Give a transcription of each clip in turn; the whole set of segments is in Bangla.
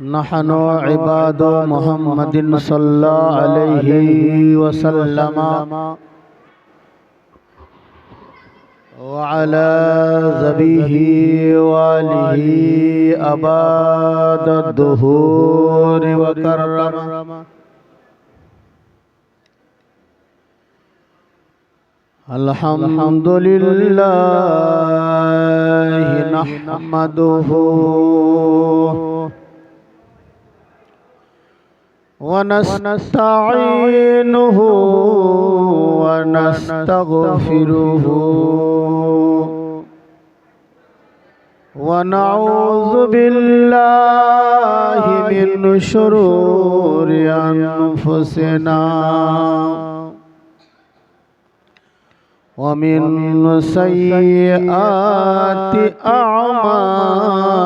نحن عباد محمد صلى الله عليه وسلم. وعلى زبيه وآله أباد الدهور وكرم. الحمد لله نحمده. ونستعينه ونستغفره ونعوذ بالله من شرور أنفسنا ومن سيئات أعمالنا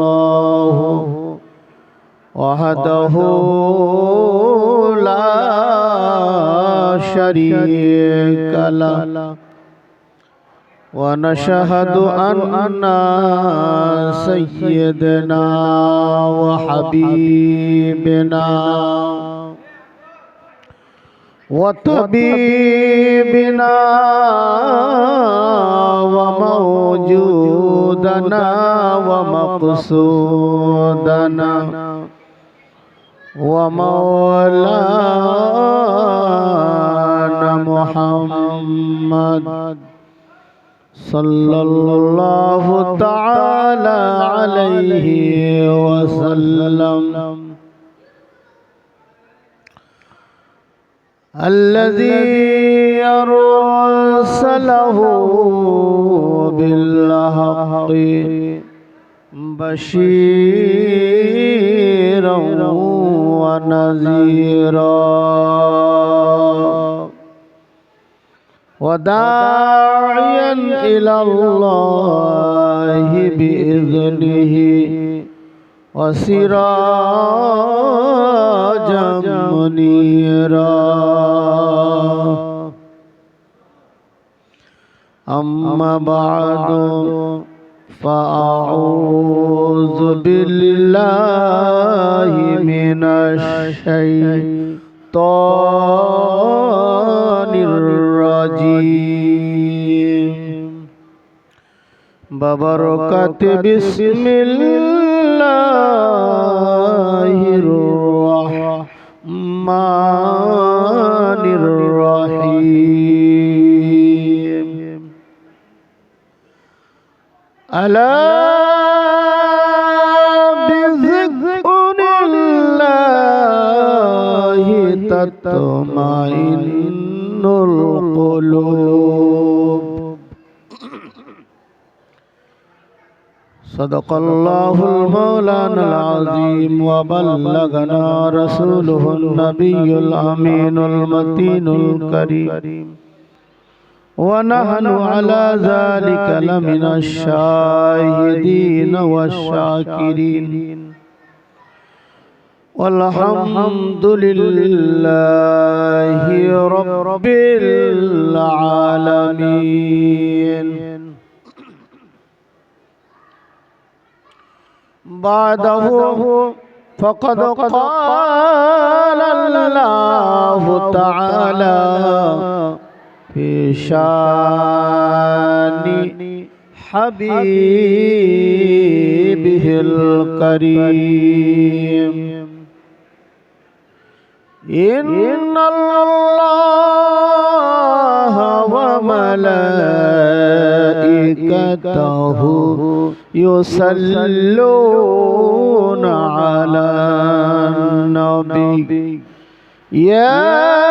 وحده لا شريك له ونشهد أن سيدنا وحبيبنا وطبيبنا وموجودنا ومقصودنا ومولانا محمد صلى الله تعالى عليه وسلم. الذي أرسله بالحق بشيرا ونذيرا وداعيا إلى الله بإذنه وسراجا منيرا أما بعد فأعوذ بالله من الشيطان الرجيم ببركة بسم الله الرحمن الرحيم ألا بذكر الله تطمئن القلوب صدق الله المولانا العظيم وبلغنا رسوله النبي الأمين المتين الكريم ونحن على ذلك لمن الشاهدين والشاكرين والحمد لله رب العالمين بعده فقد قال الله تعالى في حبيبه الكريم. إن الله وملائكته يصلون على النبي. يا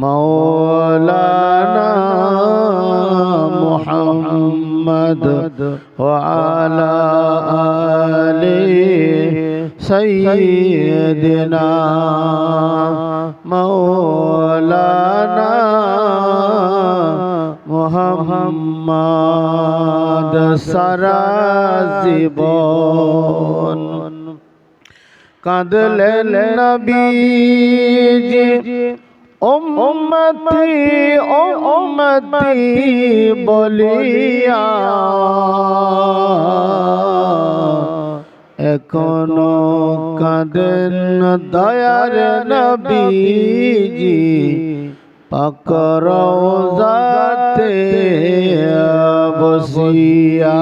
مولانا محمد وعلى آله سيدنا مولانا মোহাম্মদ সারা জীবন কাঁদলেন নবীজি উম্মতি উম্মতি বলিয়া এখনও কাঁদেন দয়ার নবীজি পাকর যাতে বসিয়া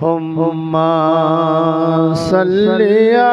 হুম্মা সাল্লিয়া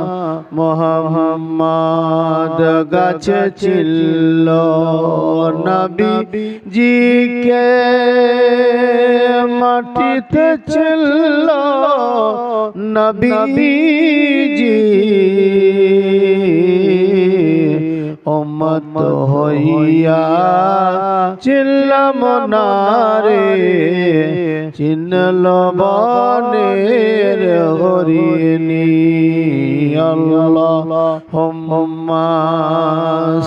মোহাম্মদ গাছে ছিল নবী জিকে মাটিতে ছিল নবী জি। উম্মত হইয়া চিল্লাম নারে চিনল বনের হরিণী। আল্লাহ হোম্মা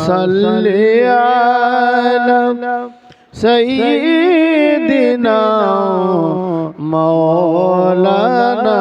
সাল্লিয়া সঈদিনা মৌলানা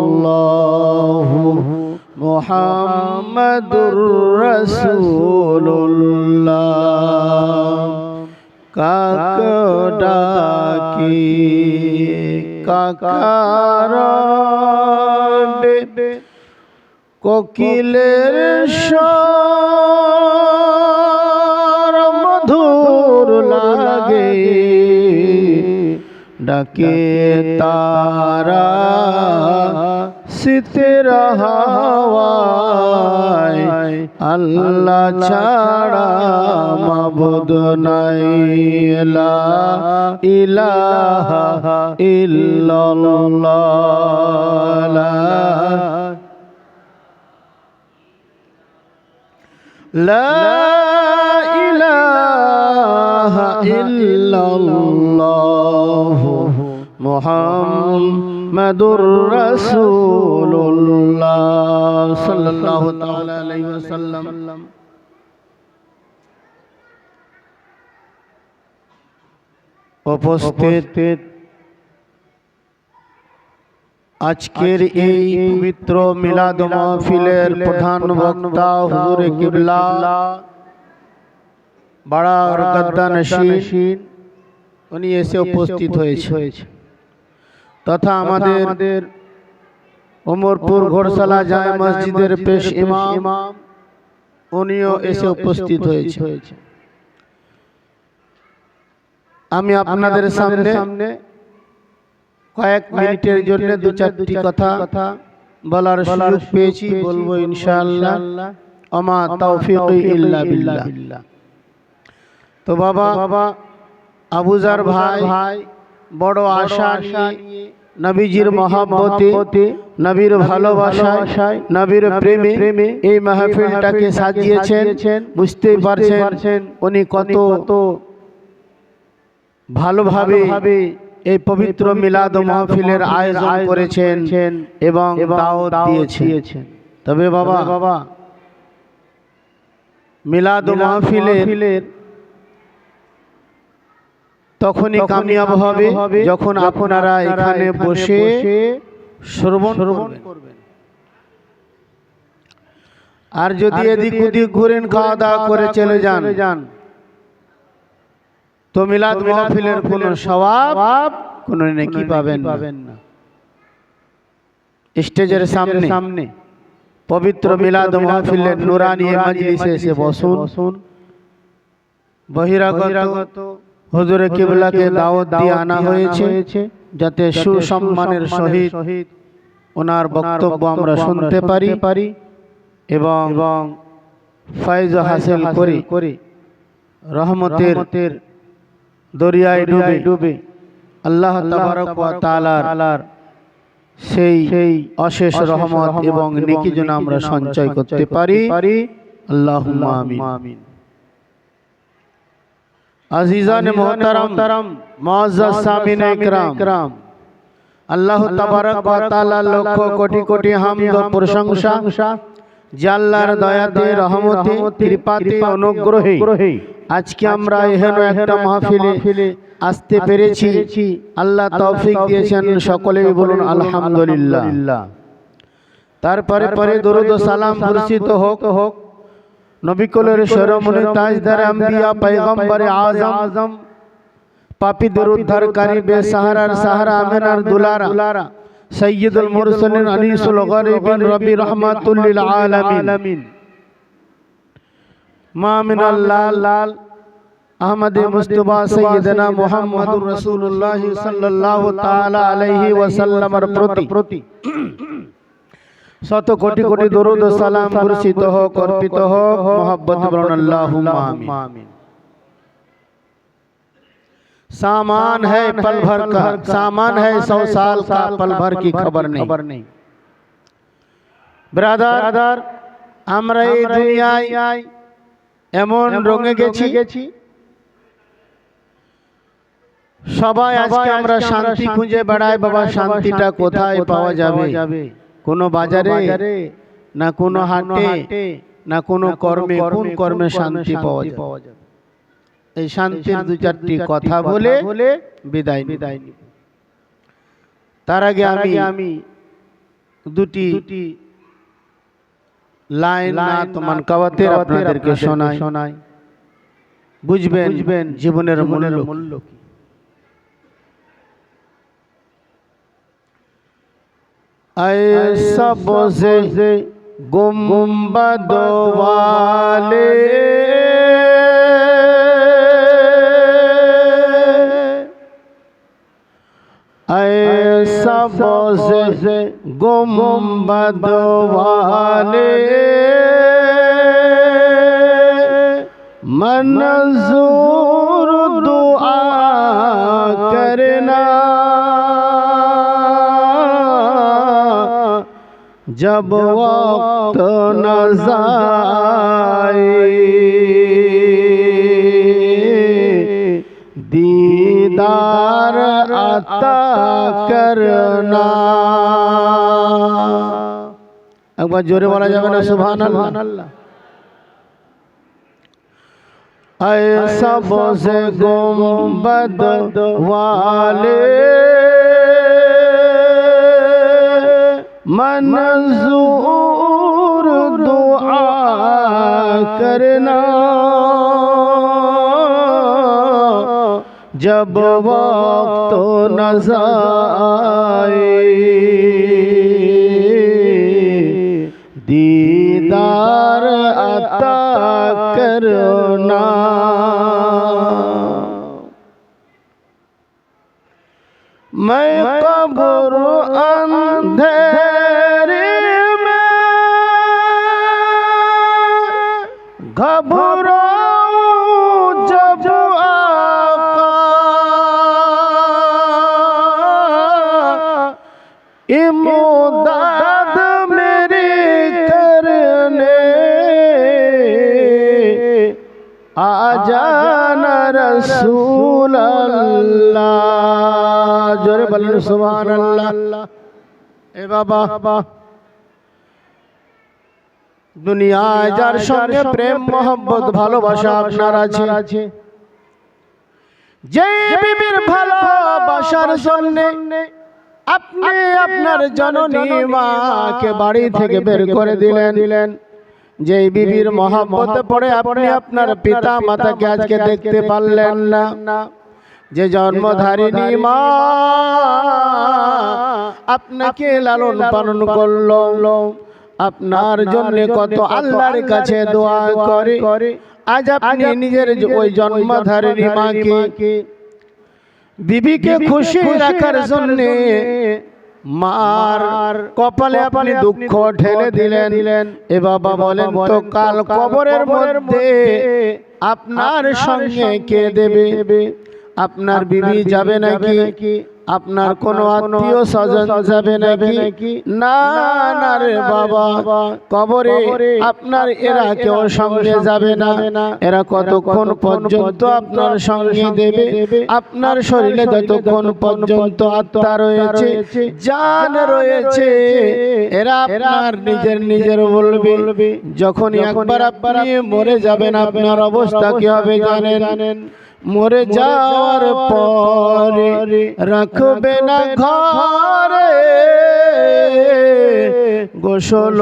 الله محمد رسول الله কাক ডাকি কাকার কোকিলের স্বর ডাকে তারা শীতের হাওয়ায় আল্লাহ ছাড়া মাবুদ নাই ইলাহা ইল্লাল্লাহ। লা ইলাহা ইল্লাল্লাহ। মোহাম্মদুর রাসূলুল্লাহ সাল্লাল্লাহু তাআলা আলাইহি ওয়াসাল্লাম। উপস্থিত আজকের এই পবিত্র মিলাদ মাহফিলের প্রধান বক্তা হুজুর কিবলা বাড়া গদ্দা নশীন উনি এসে উপস্থিত হয়েছে। তথা আমাদের ওমরপুর ঘোরসালা যায় মসজিদের পেশ ইমাম উনিও এসে উপস্থিত হয়েছে। আমি আপনাদের সামনে কয়েক মিনিটের জন্য দু চারটি কথা বলার সুযোগ পেয়েছি বলব ইনশাআল্লাহ। আমা তৌফিক ইল্লা বিল্লাহ। তো বাবা বাবা আবুজার ভাই ভাই বড় আশা নিয়ে নবীজির মহাব্বতে নবীর ভালোবাসায় নবীর প্রেমে প্রেমে এই মাহফিলটাকে সাজিয়েছেন। বুঝতেই পারছেন উনি কত ভালোভাবে এই পবিত্র মিলাদ মাহফিলের আয়োজন করেছেন এবং দাওয়াত দিয়েছেন। তবে বাবা বাবা মিলাদ মাহফিলের তখনই কামিয়াব হবে যখন আপনারা এখানে বসে শ্রবণ করবেন। আর যদি এদিক ওদিক ঘুরেন খাওয়া দাওয়া করে চলে যান। তো মিলাদ মাহফিলের কোন স্বভাব কোন নেকি পাবেন পাবেন না। স্টেজের সামনে সামনে। পবিত্র মিলাদ মাহফিলের নুরানি মজলিসে এসে বসুন। বহিরাগত হুজুরে কিবলাকে দাওয়াত দিয়ে আনা হয়েছে যাতে সুসম্মানের সহিত ওনার বক্তব্য আমরা শুনতে পারি পারি এবং ফাইজ হাসিল করি। করি। রহমতের দরিয়ায় ডুবে। ডুবে। আল্লাহ তাবারক ওয়া তাআলার সেই সেই অশেষ রহমত এবং নেকি যেন আমরা সঞ্চয় করতে পারি। আল্লাহুম্মা আমিন। মোহতারাম মুআজ্জাজ সামিন ইকরাম। আল্লাহ তাবারক তাআলা লক্ষ কোটি কোটি হামদ প্রশংসা। যে আল্লাহর দয়াতে রহমতে কৃপাতে অনুগ্রহে। আজকে আমরা এহেন একটা মাহফিলে আসতে পেরেছি। আল্লাহ তৌফিক দিয়েছেন সকলেই বলুন আলহামদুলিল্লাহ। তারপরে পরে দরুদ সালাম বর্ষিত হোক। হোক। নবী কুলের শরমুনি তাজদার আম্বিয়া পয়গম্বর আজম পাপীদের উদ্ধারকারী বেসাহারার সাহারা আমিনার দুলারা। সৈয়দুল মুরসালিন আনিসুল গরিবিন রবি রহমাতুল লিল আলামিন। মা মিনাল্লাহ লাল আহমদ মুস্তফা সৈয়দনা মুহাম্মদুর রাসূলুল্লাহ সাল্লাল্লাহু তাআলা আলাইহি ওয়াসাল্লামের প্রতি। শত কোটি কোটি দরুদ ও সালাম বর্ষিত হোক অর্পিত হোক মোহাব্বত বলুন আল্লাহুম্মা আমিন सामान है पल भर का सामान है सौ साल का पल भर की खबर नहीं खबर नहीं ব্রাদার আমরা এই দুনিয়ায় এমন রঙে গেছি গেছি সবাই আজকে আমরা শান্তি খুঁজে বেড়াই বাবা শান্তিটা কোথায় পাওয়া যাবে কোনো বাজারে না কোনো হাটে না কোনো কর্মে কোন কর্মে শান্তি পাওয়া যাবে। এই শান্তির দু চারটি কথা বলে বিদায় বিদায় নিব তার আগে আমি আমি দুটি লাইন না তোমার কাওয়াতের আপনাদেরকে শোনাই। শোনাই। বুঝবেন বুঝবেন জীবনের মূল্য মূল্য কি? اے سب سے گنبد والے اے سب سے گنبد والے منظور जब वक्त न जाए दीदार अता करना একবার জোরে বলা যাবে না সুবহান আল্লাহ ऐसा बोझे गुम्बद वाले منظور دعا کرنا جب وقت نظائے دیدار عطا کرنا इमोदाद मेरे करने आ जाना रसूल अल्लाह जोरे बलन सुभान अल्लाह ए बाबा দুনিয়ায় যার সঙ্গে প্রেম মোহব্বত ভালোবাসা আপনার আছে। যে বিবির ভালোবাসার জন্য আপনি আপনার জননী মাকে বাড়ি থেকে বের করে দিলেন। দিলেন। যে বিবির মহাব্বতে পড়ে আপনি আপনার পিতা মাতাকে আজকে দেখতে পারলেন না। যে জন্মধারিণী মা আপনাকে লালন পালন করল। আপনার জন্য কত আল্লাহর কাছে দোয়া করে। আজ আপনি নিজের ওই জন্মধারিণী মাকে বিবিকে খুশি রাখার জন্য মার কপালে আপনি দুঃখ ঠেলে দিলেন। এ বাবা বলেন তো কাল কবরের মধ্যে আপনার সঙ্গে কে দেবে? আপনার বিবি যাবে নাকি? আপনার কোন আত্মীয় স্বজন যাবে নাকি? না না রে বাবা। কবরে আপনার এরা কেউ সঙ্গে যাবে না। এরা কতক্ষণ পর্যন্ত আপনার সঙ্গে দেবে? আপনার শরীরে যতক্ষণ পর্যন্ত আত্মা রয়েছে জান রয়েছে এরা আপনার নিজের নিজের বলবে। যখন একবার আপনি মরে যাবেন আপনার অবস্থা কি হবে জানেন? মরে যাওয়ার পরে রাখবে না ঘরে। গোসল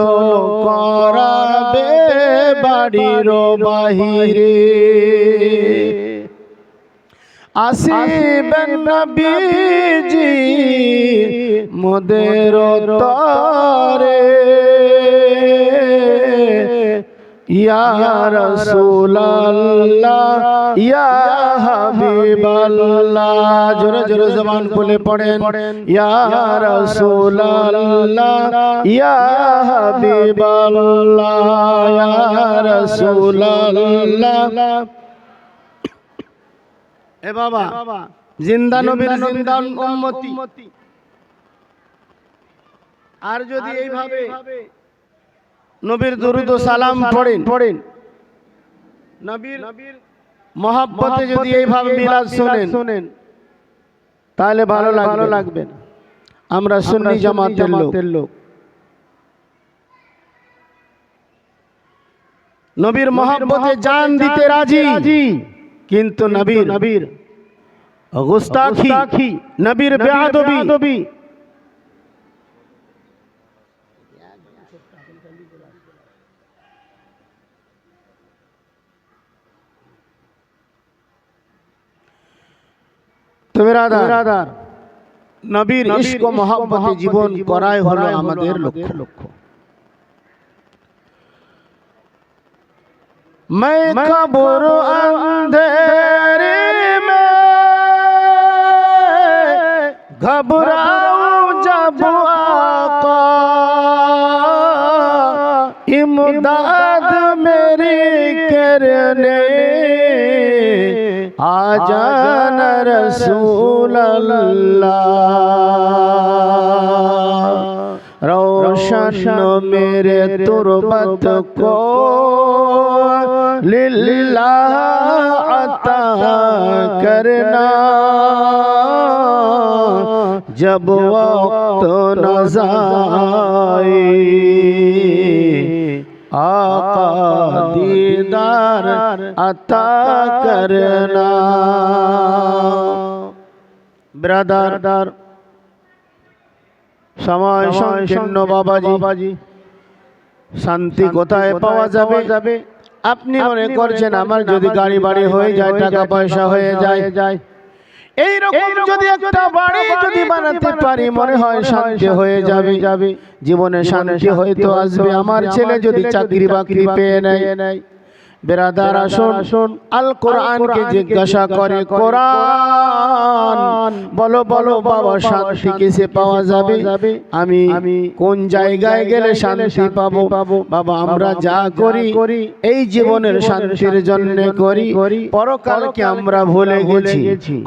করাবে বাড়ির বাহিরে। আসিবেন নবীজি মোদের তরে ইয়া রাসূলুল্লাহ ইয়া হাবিবাল্লাহ। জোরে জোরে জবান খুলে পড়েন। ইয়া রাসূলুল্লাহ ইয়া হাবিবাল্লাহ ইয়া রাসূলুল্লাহ। এ বাবা জিন্দা নবীর জিন্দা উম্মতি। আর যদি এইভাবে নবীর দরুদ ও সালাম পড়েন। পড়েন। নবীর মহাব্বতে যদি এইভাবে মিলাদ শুনেন শুনেন তাহলে ভালো ভালো লাগবে আমরা সুন্নি জামাতের লোক। নবীর মহাব্বতে জান দিতে রাজি। কিন্তু নবীর নবীর গুস্তাখি নবীর বেয়াদবি তো বেরাদার নবীর ইশক মহাব্বতে জীবন করাই হলো আমাদের লক্ষ্য লক্ষ্য मैं कब्र अंधेरे में घबराऊं जब आका इमदाद मेरी करने আজান রসুল রোশন মেরে তুরবত কো লীলা আতা করনা জব ওক্ত নজাই آقا دیدار عطا کرنا برادر دار সময় সংকীর্ণ বাবাজি শান্তি কোথায় পাওয়া যাবে যাবে আপনি মনে করছেন আমার যদি গাড়ি বাড়ি হয়ে যায় টাকা পয়সা হয়ে যায় যায় এই রকম যদি একটা বাড়ি যদি বানাতে পারি মনে হয় শান্তি হয়ে যাবে। যাবে। জীবনে শান্তি হয়তো আসবে। আমার ছেলে যদি চাকরি বাকরি পেয়ে নেয়। বেরাদার আসুন আল কোরআনকে জিজ্ঞাসা করে কোরআন বলো বলো বাবা শান্তি কিসে পাওয়া যাবে? আমি কোন জায়গায় গেলে শান্তি পাবো? বাবা আমরা যা করি এই জীবনের শান্তির জন্য করি। পরকালকে আমরা ভুলে গেছি।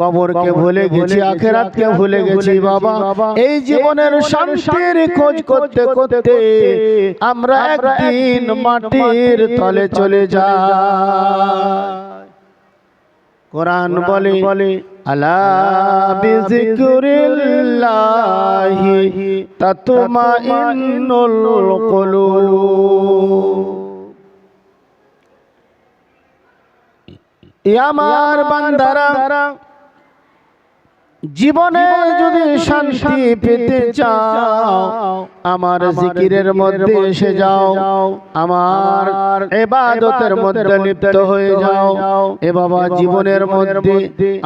কবরকে ভুলে গেছি আখেরাতকে ভুলে গেছি বাবা। এই জীবনের শান্তির খোঁজ করতে করতে আমরা একদিন মাটির তলে চলে যাই কোরআন বলে বলে আলা বিজিক্রিল্লাহি তাতমাইন্নুল কুলুব। এ আমার বান্দারা জীবনে যদি শান্তি পেতে চাও আমার জিকিরের মধ্যে এসে যাও। আমার এবাদতের মধ্যে লিপ্ত হয়ে যাও। এ বাবা জীবনের মধ্যে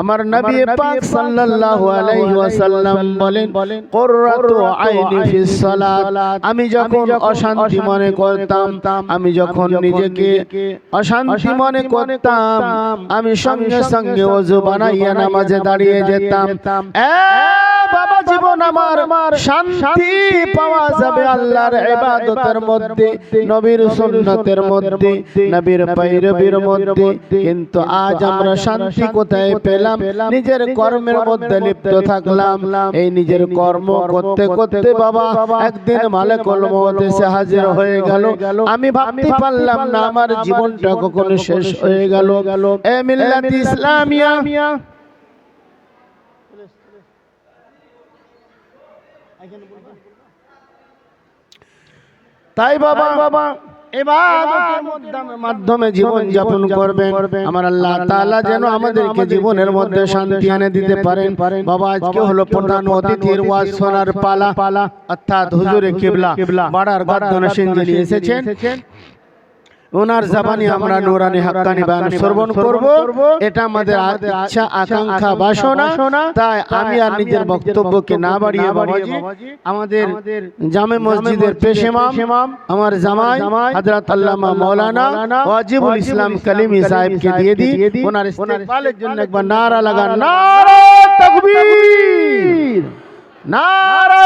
আমার নবী পাক সাল্লাল্লাহু আলাইহি ওয়াসাল্লাম বলেন কুররাতু আইনি ফিস সালাত। আমি যখন অশান্তি মনে করতাম আমি যখন নিজেকে অশান্তি মনে করতাম আমি সঙ্গে সঙ্গে ওযু বানাইয়া নামাজে দাঁড়িয়ে যেতাম। এ জীবন আমার শান্তি পাওয়া যাবে আল্লাহর ইবাদতের মধ্যে নবীর সুন্নতের মধ্যে নবীর মধ্যে। কিন্তু আজ আমরা শান্তি কোথায় পেলাম? নিজের কর্মের মধ্যে লিপ্ত থাকলাম। এই নিজের কর্ম করতে করতে বাবা একদিন মালিকুল মউত এসে হাজির হয়ে গেল। আমি ভাবতে পারলাম না আমার জীবনটা কখনো শেষ হয়ে গেল। এ মিল্লাত ইসলামিয়া। তাই বাবা বাবা মাধ্যমে জীবন যাপন করবেন। আমার আল্লাহ তাআলা যেন আমাদেরকে জীবনের মধ্যে শান্তি এনে দিতে পারেন। বাবা আজকে হলো প্রধান অতিথির ওয়াজ শোনার পালা। পালা। অর্থাৎ হুজুরে কিবলা। বাড়ার বাড়ার যিনি এসেছেন। ওনার জাবানি আমরা নুরানি হাক্কানি বায়ান শ্রবণ করব। এটা আমাদের ইচ্ছা আকাঙ্ক্ষা বাসনা। তাই আমি আর নিজের বক্তব্যকে না বাড়িয়ে বাবাজি। আমাদের জামে মসজিদের পেশেমাম আমার জামাই হযরত আল্লামা মাওলানা ওয়াজিবুল ইসলাম কালিমি সাহেবকে দিয়ে দিই। ওনার ইস্তেকবালের জন্য একবার নারা লাগান। নারা তাকবীর। নারা